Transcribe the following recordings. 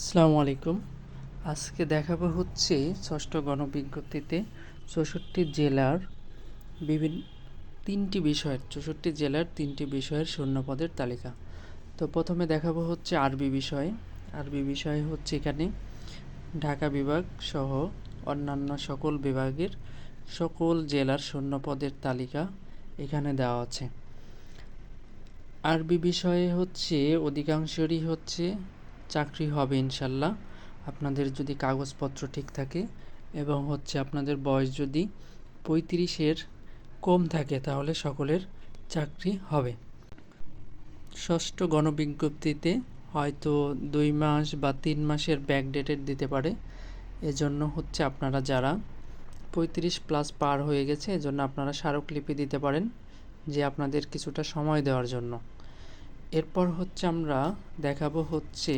আসসালামু আলাইকুম। আজকে দেখাবো হচ্ছে ষষ্ঠ গণবিজ্ঞপ্তিতে চৌষট্টি জেলার বিভিন্ন তিনটি বিষয়ের, চৌষট্টি জেলার তিনটি বিষয়ের শূন্যপদের তালিকা। তো প্রথমে দেখাবো হচ্ছে আরবি বিষয়। আরবি বিষয় হচ্ছে এখানে ঢাকা বিভাগ সহ অন্যান্য সকল বিভাগের সকল জেলার শূন্যপদের তালিকা এখানে দেওয়া আছে। আরবি বিষয়ে হচ্ছে অধিকাংশরই হচ্ছে চাকরি হবে ইনশাল্লাহ। আপনাদের যদি কাগজপত্র ঠিক থাকে এবং হচ্ছে আপনাদের বয়স যদি পঁয়ত্রিশের কম থাকে তাহলে সকলের চাকরি হবে। ষষ্ঠ গণবিজ্ঞপ্তিতে হয়তো দুই মাস বা তিন মাসের ব্যাকডেটেড দিতে পারে। এজন্য হচ্ছে আপনারা যারা পঁয়ত্রিশ প্লাস পার হয়ে গেছে, এজন্য আপনারা স্মারকলিপি দিতে পারেন যে আপনাদের কিছুটা সময় দেওয়ার জন্য। এরপর হচ্ছে আমরা দেখাবো হচ্ছে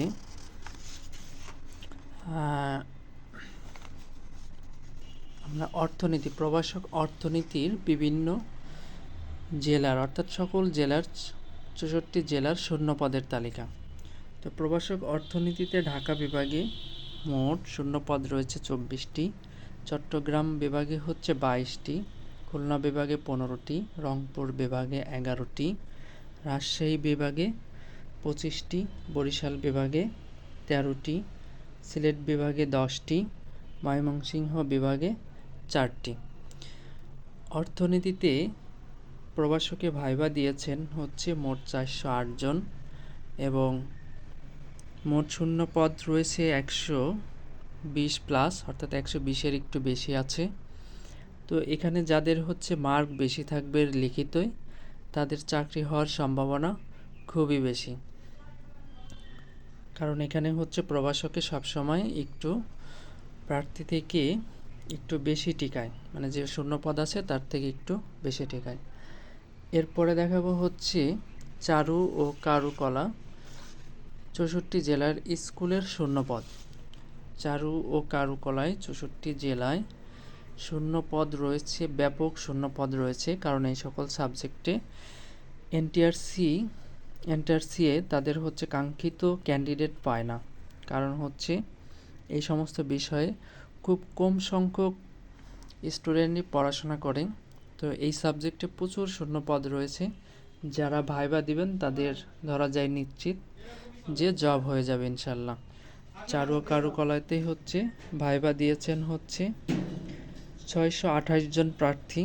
আমরা অর্থনীতি প্রবাসক অর্থনীতির বিভিন্ন জেলার, অর্থাৎ সকল জেলার চৌষট্টি জেলার শূন্যপদের তালিকা। তো প্রবাসক অর্থনীতিতে ঢাকা বিভাগে মোট শূন্যপদ রয়েছে চব্বিশটি, চট্টগ্রাম বিভাগে হচ্ছে বাইশটি, খুলনা বিভাগে পনেরোটি, রংপুর বিভাগে এগারোটি রাজশাহী বিভাগে পঁচিশটি, বরিশাল বিভাগে তেরোটি, সিলেট বিভাগে দশটি, ময়মনসিংহ বিভাগে চারটি। অর্থনীতিতে প্রবাসকে ভাইবা দিয়েছেন হচ্ছে মোট চারশো আটজন এবং মোট শূন্য পদ রয়েছে একশো বিশ প্লাস, অর্থাৎ একশো বিশের একটু বেশি আছে। তো এখানে যাদের হচ্ছে মার্ক বেশি থাকবে লিখিতই তাদের চাকরি হওয়ার সম্ভাবনা খুবই বেশি। কারণ এখানে হচ্ছে প্রবাসকে সবসময় একটু প্রার্থী থেকে একটু বেশি টিকায় মানে যে শূন্য পদ আছে তার থেকে একটু বেশি টিকায় এরপরে দেখাবো হচ্ছে চারু ও কারুকলা চৌষট্টি জেলার স্কুলের শূন্যপদ চারু ও কারুকলায় চৌষট্টি জেলায় শূন্য পদ রয়েছে, ব্যাপক শূন্য পদ রয়েছে, কারণ এই সকল সাবজেক্টে এনটিআরসি এনটিআরসিএ তাদের হচ্ছে কাঙ্ক্ষিত ক্যান্ডিডেট পায় না। কারণ হচ্ছে এই সমস্ত বিষয়ে খুব কম সংখ্যক স্টুডেন্টই পড়াশোনা করে। তো এই সাবজেক্টে প্রচুর শূন্য পদ রয়েছে। যারা ভাইবা দিবেন তাদের ধরা যায় নিশ্চিত যে জব হয়ে যাবে ইনশাল্লাহ। চারু কারুকলাতেই হচ্ছে, ভাইবা দিয়েছেন হচ্ছে। ছয়শো আঠাশ জন প্রার্থী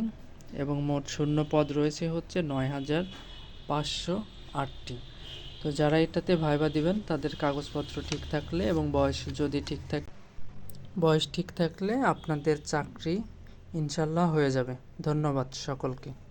এবং মোট শূন্য পদ রয়েছে হচ্ছে নয় হাজার পাঁচশো আটটি। তো যারা এটাতে ভাইবা দিবেন, তাদের কাগজপত্র ঠিক থাকলে এবং বয়স যদি ঠিক থাক, বয়স ঠিক থাকলে আপনাদের চাকরি ইনশাল্লাহ হয়ে যাবে। ধন্যবাদ সকলকে।